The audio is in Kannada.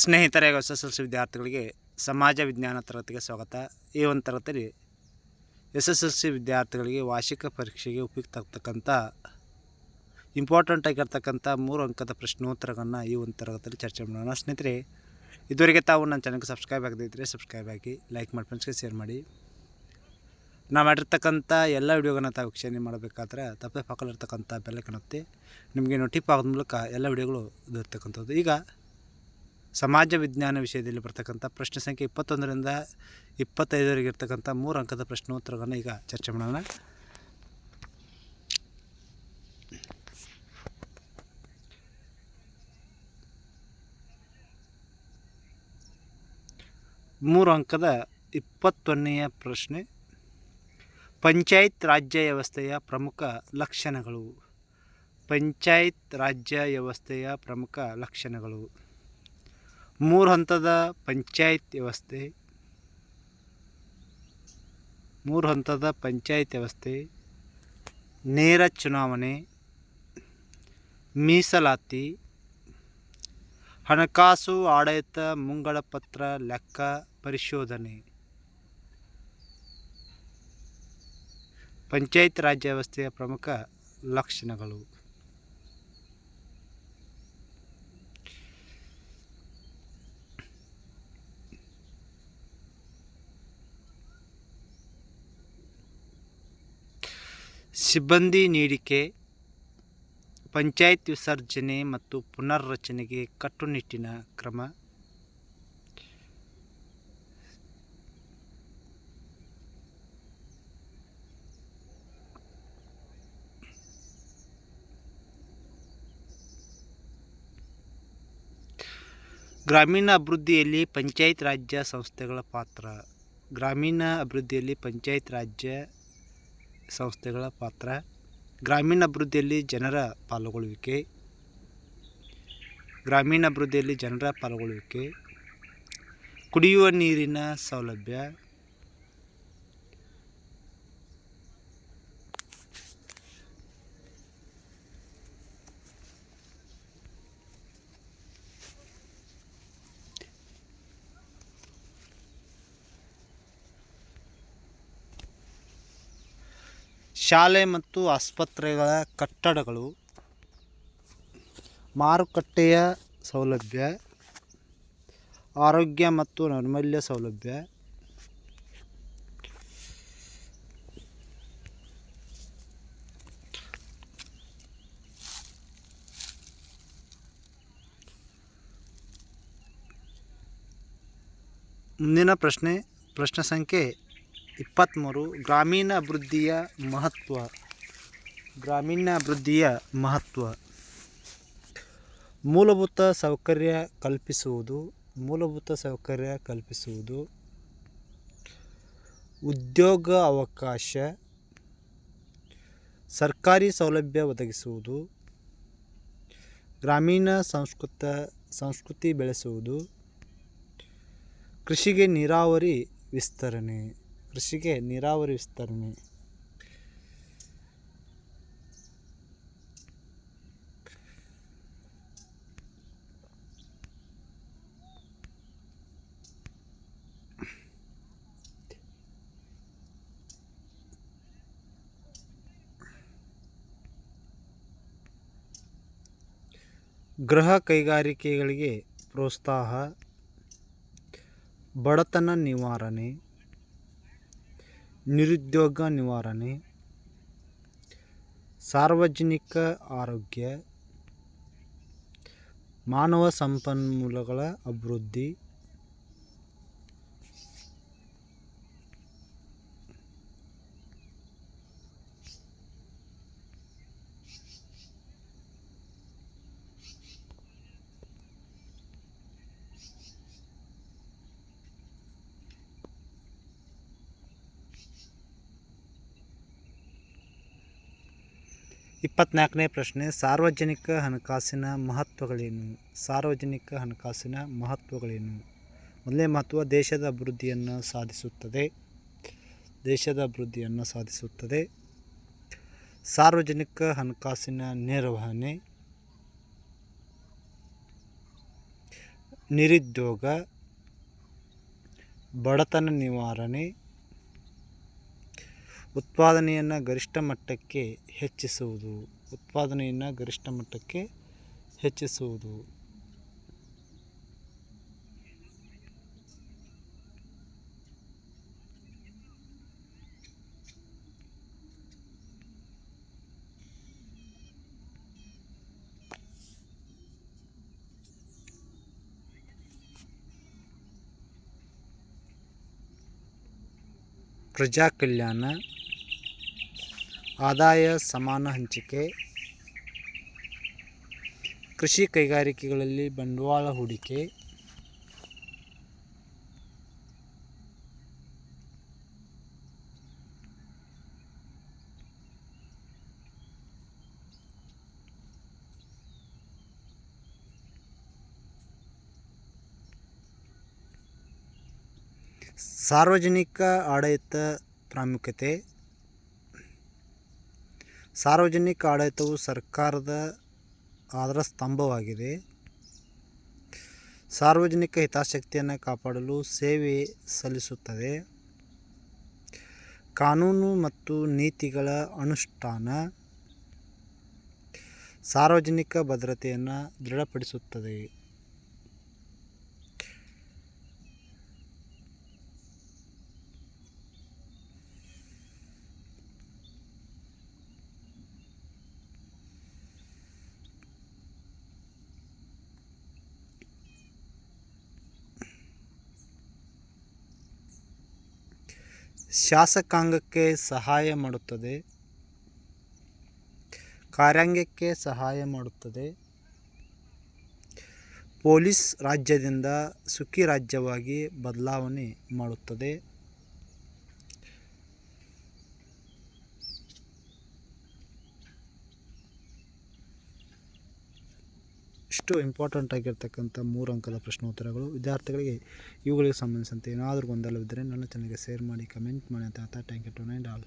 ಸ್ನೇಹಿತರೆ ಎಸ್ ಎಸ್ ಎಲ್ ಸಿ ವಿದ್ಯಾರ್ಥಿಗಳಿಗೆ ಸಮಾಜ ವಿಜ್ಞಾನ ತರಗತಿಗೆ ಸ್ವಾಗತ. ಈ ಒಂದು ತರಗತಿಯಲ್ಲಿ ಎಸ್ ಎಸ್ ಎಲ್ ಸಿ ವಿದ್ಯಾರ್ಥಿಗಳಿಗೆ ವಾರ್ಷಿಕ ಪರೀಕ್ಷೆಗೆ ಉಪಯುಕ್ತ ಆಗ್ತಕ್ಕಂಥ ಇಂಪಾರ್ಟೆಂಟ್ ಆಗಿರ್ತಕ್ಕಂಥ ಮೂರು ಅಂಕದ ಪ್ರಶ್ನೋತ್ತರಗಳನ್ನು ಈ ಒಂದು ತರಗತಿಯಲ್ಲಿ ಚರ್ಚೆ ಮಾಡೋಣ. ಸ್ನೇಹಿತರೆ, ಇದುವರೆಗೆ ತಾವು ನನ್ನ ಚಾನಲ್ಗೆ ಸಬ್ಸ್ಕ್ರೈಬ್ ಆಗದಿದ್ದರೆ ಸಬ್ಸ್ಕ್ರೈಬ್ ಆಗಿ ಲೈಕ್ ಮಾಡಿ ಫ್ರೆಂಡ್ಸ್ಗೆ ಶೇರ್ ಮಾಡಿ. ನಾವು ಮಾಡಿರ್ತಕ್ಕಂಥ ಎಲ್ಲ ವಿಡಿಯೋಗಳನ್ನ ತಾವು ವೀಕ್ಷಣೆ ಮಾಡಬೇಕಾದ್ರೆ ತಪ್ಪದೆ ಪಕ್ಕದಲ್ಲಿರ್ತಕ್ಕಂಥ ಬೆಲೆ ಕಾಣುತ್ತೆ ನಿಮಗೆ ನೋಟಿಪ್ ಆಗೋದ ಮೂಲಕ ಎಲ್ಲ ವಿಡಿಯೋಗಳು ಇರ್ತಕ್ಕಂಥದ್ದು ಈಗ ಸಮಾಜ ವಿಜ್ಞಾನ ವಿಷಯದಲ್ಲಿ ಬರ್ತಕ್ಕಂಥ ಪ್ರಶ್ನೆ ಸಂಖ್ಯೆ ಇಪ್ಪತ್ತೊಂದರಿಂದ ಇಪ್ಪತ್ತೈದರಿಗೆ ಇರ್ತಕ್ಕಂಥ ಮೂರು ಅಂಕದ ಪ್ರಶ್ನೋತ್ತರಗಳನ್ನು ಈಗ ಚರ್ಚೆ ಮಾಡೋಣ. ಮೂರು ಅಂಕದ ಇಪ್ಪತ್ತೊಂದನೆಯ ಪ್ರಶ್ನೆ, ಪಂಚಾಯತ್ ರಾಜ್ಯ ವ್ಯವಸ್ಥೆಯ ಪ್ರಮುಖ ಲಕ್ಷಣಗಳು. ಪಂಚಾಯತ್ ರಾಜ್ಯ ವ್ಯವಸ್ಥೆಯ ಪ್ರಮುಖ ಲಕ್ಷಣಗಳು. ಮೂರು ಹಂತದ ಪಂಚಾಯತ್ ವ್ಯವಸ್ಥೆ. ಮೂರು ಹಂತದ ಪಂಚಾಯತ್ ವ್ಯವಸ್ಥೆ. ನೇರ ಚುನಾವಣೆ. ಮೀಸಲಾತಿ. ಹಣಕಾಸು ಆಡಳಿತ ಮುಂಗಡ ಪತ್ರ ಲೆಕ್ಕ ಪರಿಶೋಧನೆ. ಪಂಚಾಯತ್ ರಾಜ್ಯ ವ್ಯವಸ್ಥೆಯ ಪ್ರಮುಖ ಲಕ್ಷಣಗಳು. ಸಿಬ್ಬಂದಿ ನೀಡಿಕೆ, ಪಂಚಾಯತ್ ವಿಸರ್ಜನೆ ಮತ್ತು ಪುನರ್ರಚನೆಗೆ ಕಟ್ಟುನಿಟ್ಟಿನ ಕ್ರಮ. ಗ್ರಾಮೀಣ ಅಭಿವೃದ್ಧಿಯಲ್ಲಿ ಪಂಚಾಯತ್ ರಾಜ್ಯ ಸಂಸ್ಥೆಗಳ ಪಾತ್ರ. ಗ್ರಾಮೀಣ ಅಭಿವೃದ್ಧಿಯಲ್ಲಿ ಪಂಚಾಯತ್ ರಾಜ್ಯ ಸಂಸ್ಥೆಗಳ ಪಾತ್ರ ಗ್ರಾಮೀಣ ಅಭಿವೃದ್ಧಿಯಲ್ಲಿ ಜನರ ಪಾಲ್ಗೊಳ್ಳುವಿಕೆ ಗ್ರಾಮೀಣ ಅಭಿವೃದ್ಧಿಯಲ್ಲಿ ಜನರ ಪಾಲ್ಗೊಳ್ಳುವಿಕೆ ಕುಡಿಯುವ ನೀರಿನ ಸೌಲಭ್ಯ ಶಾಲೆ ಮತ್ತು ಆಸ್ಪತ್ರೆಗಳ ಕಟ್ಟಡಗಳು ಮಾರುಕಟ್ಟೆಯ ಸೌಲಭ್ಯ ಆರೋಗ್ಯ ಮತ್ತು ನೈರ್ಮಲ್ಯ ಸೌಲಭ್ಯ ಮುಂದಿನ ಪ್ರಶ್ನೆ ಪ್ರಶ್ನೆ ಸಂಖ್ಯೆ ಇಪ್ಪತ್ತ್ಮೂರು ಗ್ರಾಮೀಣ ಅಭಿವೃದ್ಧಿಯ ಮಹತ್ವ. ಗ್ರಾಮೀಣ ಅಭಿವೃದ್ಧಿಯ ಮಹತ್ವ. ಮೂಲಭೂತ ಸೌಕರ್ಯ ಕಲ್ಪಿಸುವುದು, ಮೂಲಭೂತ ಸೌಕರ್ಯ ಕಲ್ಪಿಸುವುದು. ಉದ್ಯೋಗ ಅವಕಾಶ. ಸರ್ಕಾರಿ ಸೌಲಭ್ಯ ಒದಗಿಸುವುದು. ಗ್ರಾಮೀಣ ಸಂಸ್ಕೃತ, ಸಂಸ್ಕೃತಿ ಬೆಳೆಸುವುದು. ಕೃಷಿಗೆ ನೀರಾವರಿ ವಿಸ್ತರಣೆ. ಕೃಷಿಗೆ ನೀರಾವರಿ ವಿಸ್ತರಣೆ. ಗೃಹ ಕೈಗಾರಿಕೆಗಳಿಗೆ ಪ್ರೋತ್ಸಾಹ ಬಡತನ ನಿವಾರಣೆ ನಿರುದ್ಯೋಗ ನಿವಾರಣೆ ಸಾರ್ವಜನಿಕ ಆರೋಗ್ಯ ಮಾನವ ಸಂಪನ್ಮೂಲಗಳ ಅಭಿವೃದ್ಧಿ ಇಪ್ಪತ್ನಾಲ್ಕನೇ ಪ್ರಶ್ನೆ, ಸಾರ್ವಜನಿಕ ಹಣಕಾಸಿನ ಮಹತ್ವಗಳೇನು? ಸಾರ್ವಜನಿಕ ಹಣಕಾಸಿನ ಮಹತ್ವಗಳೇನು? ಮೊದಲನೇ ಮಹತ್ವ ದೇಶದ ಅಭಿವೃದ್ಧಿಯನ್ನು ಸಾಧಿಸುತ್ತದೆ. ದೇಶದ ಅಭಿವೃದ್ಧಿಯನ್ನು ಸಾಧಿಸುತ್ತದೆ. ಸಾರ್ವಜನಿಕ ಹಣಕಾಸಿನ ನಿರ್ವಹಣೆ, ನಿರುದ್ಯೋಗ, ಬಡತನ ನಿವಾರಣೆ ಉತ್ಪಾದನೆಯನ್ನು ಗರಿಷ್ಠ ಮಟ್ಟಕ್ಕೆ ಹೆಚ್ಚಿಸುವುದು. ಉತ್ಪಾದನೆಯನ್ನು ಗರಿಷ್ಠ ಮಟ್ಟಕ್ಕೆ ಹೆಚ್ಚಿಸುವುದು. ಪ್ರಜಾ ಕಲ್ಯಾಣ ಆದಾಯ ಸಮಾನ ಹಂಚಿಕೆ. ಕೃಷಿ ಕೈಗಾರಿಕೆಗಳಲ್ಲಿ ಬಂಡವಾಳ ಹೂಡಿಕೆ. ಸಾರ್ವಜನಿಕ ಆಡಳಿತ ಪ್ರಾಮುಖ್ಯತೆ. ಸಾರ್ವಜನಿಕ ಆಡಳಿತವು ಸರ್ಕಾರದ ಆಧಾರ ಸ್ತಂಭವಾಗಿದೆ. ಸಾರ್ವಜನಿಕ ಹಿತಾಸಕ್ತಿಯನ್ನು ಕಾಪಾಡಲು ಸೇವೆ ಸಲ್ಲಿಸುತ್ತದೆ. ಕಾನೂನು ಮತ್ತು ನೀತಿಗಳ ಅನುಷ್ಠಾನ ಸಾರ್ವಜನಿಕ ಭದ್ರತೆಯನ್ನು ದೃಢಪಡಿಸುತ್ತದೆ. ಶಾಸಕಾಂಗಕ್ಕೆ ಸಹಾಯ ಮಾಡುತ್ತದೆ ಕಾರ್ಯಾಂಗಕ್ಕೆ ಸಹಾಯ ಮಾಡುತ್ತದೆ. ಪೊಲೀಸ್ ರಾಜ್ಯದಿಂದ ಸುಖಿ ರಾಜ್ಯವಾಗಿ ಬದಲಾವಣೆ ಮಾಡುತ್ತದೆ. ಇಷ್ಟು ಇಂಪಾರ್ಟೆಂಟ್ ಆಗಿರ್ತಕ್ಕಂಥ ಮೂರು ಅಂಕದ ಪ್ರಶ್ನೋತ್ತರಗಳು ವಿದ್ಯಾರ್ಥಿಗಳಿಗೆ ಇವುಗಳಿಗೆ ಸಂಬಂಧಿಸಿದಂತೆ ಏನಾದರೂ ಗೊಂದಲವಿದ್ದರೆ ನನ್ನ ಚಾನಲ್ಗೆ ಶೇರ್ ಮಾಡಿ ಕಮೆಂಟ್ ಮಾಡಿ ಅಂತ ಹೇಳ್ತಾ ಥ್ಯಾಂಕ್ ಯು ಟು ನೈಂಡ್ ಆಲ್